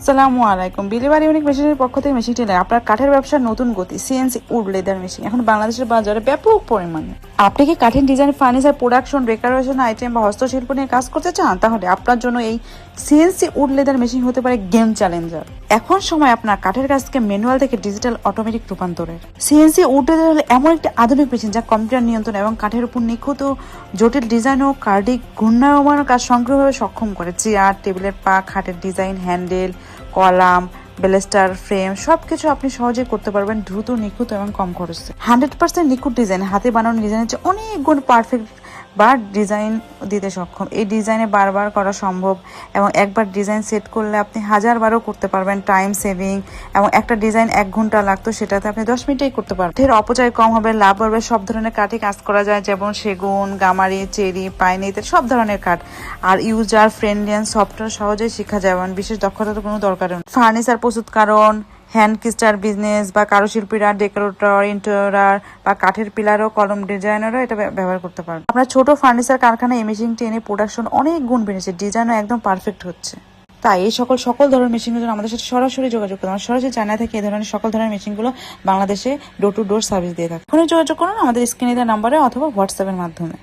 আসসালামু আলাইকুম। বিলিবাড়ি অনেক মেশিনের পক্ষ থেকে মেশিনটি আপনার কাঠের ব্যবসার নতুন গতি সিএনসি উড লেদার মেশিন। এখন বাংলাদেশের বাজারে ব্যাপক পরিমাণে। আপনি কি কাঠের design furniture production decoration item বা হস্তশিল্প নিয়ে কাজ করতে চান? তাহলে আপনার জন্য এই সিএনসি উড লেদার মেশিন হতে পারে গেম চ্যালেঞ্জার এখন সময় আপনার কাঠের কাজকে ম্যানুয়াল থেকে ডিজিটাল অটোমেটিক রূপান্তরের। সিএনসি উড লেদার হলো এমন একটি আধুনিক মেশিন যা কম্পিউটার নিয়ন্ত্রণ এবং কাঠের উপর নিখুঁত জটিল ডিজাইন ও কার্ডিক ঘূর্ণায়মান কাজ সংগ্রহভাবে সক্ষম করে চেয়ার, টেবিলের পা খাটের design handle column baluster frame, সবকিছু আপনি সহজে করতে পারবেন দ্রুত, নিখুঁত এবং কম খরচে। হান্ড্রেড পার্সেন্ট নিখুঁত ডিজাইন, হাতে বানানো ডিজাইনের চেয়ে অনেক গুণ পারফেক্ট বা ডিজাইন দিতে সক্ষম। এই ডিজাইনে বারবার করা সম্ভব এবং একবার ডিজাইন সেট করলে আপনি হাজার বারও করতে পারবেন টাইম সেভিং এবং একটা ডিজাইন এক ঘণ্টা লাগতো, সেটাতে আপনি দশ মিনিটেই করতে পারবেন। এর অপচয় কম হবে, লাভ হবে, সব ধরনের কাঠে কাজ করা যায়, যেমন সেগুন, গামারি, চেরি, পাইন ইত্যাদি, সব ধরনের কাঠ। আর ইউজার ফ্রেন্ডলি সফটওয়্যার সহজেই শেখা যায় বিশেষ দক্ষতার কোনো দরকার নেই। ফার্নিচার প্রস্তুতকারণ হ্যান্ড কিস্টার বিজনেস বা কারুশিল্পীরা, ডেকোরেটর, ইন্টেরিয়র বা কাঠের পিলার ও কলম ডিজাইনারও এটা ব্যবহার করতে পারবে। আপনার ছোট ফার্নিচার কারখানায় এই মেশিনটি এনে প্রোডাকশন অনেক গুণ বেড়েছে ডিজাইনও একদম পারফেক্ট হচ্ছে। তাই এই সকল সকল ধরনের জন্য আমাদের সাথে সরাসরি যোগাযোগ করুন। সরাসরি চায়না থেকে, এই ধরনের সকল ধরনের মেশিনগুলো বাংলাদেশে ডোর টু ডোর সার্ভিস দিয়ে থাকে। এখনই যোগাযোগ করুন আমাদের স্ক্রিনে দেওয়া নাম্বারে অথবা হোয়াটসঅ্যাপের মাধ্যমে।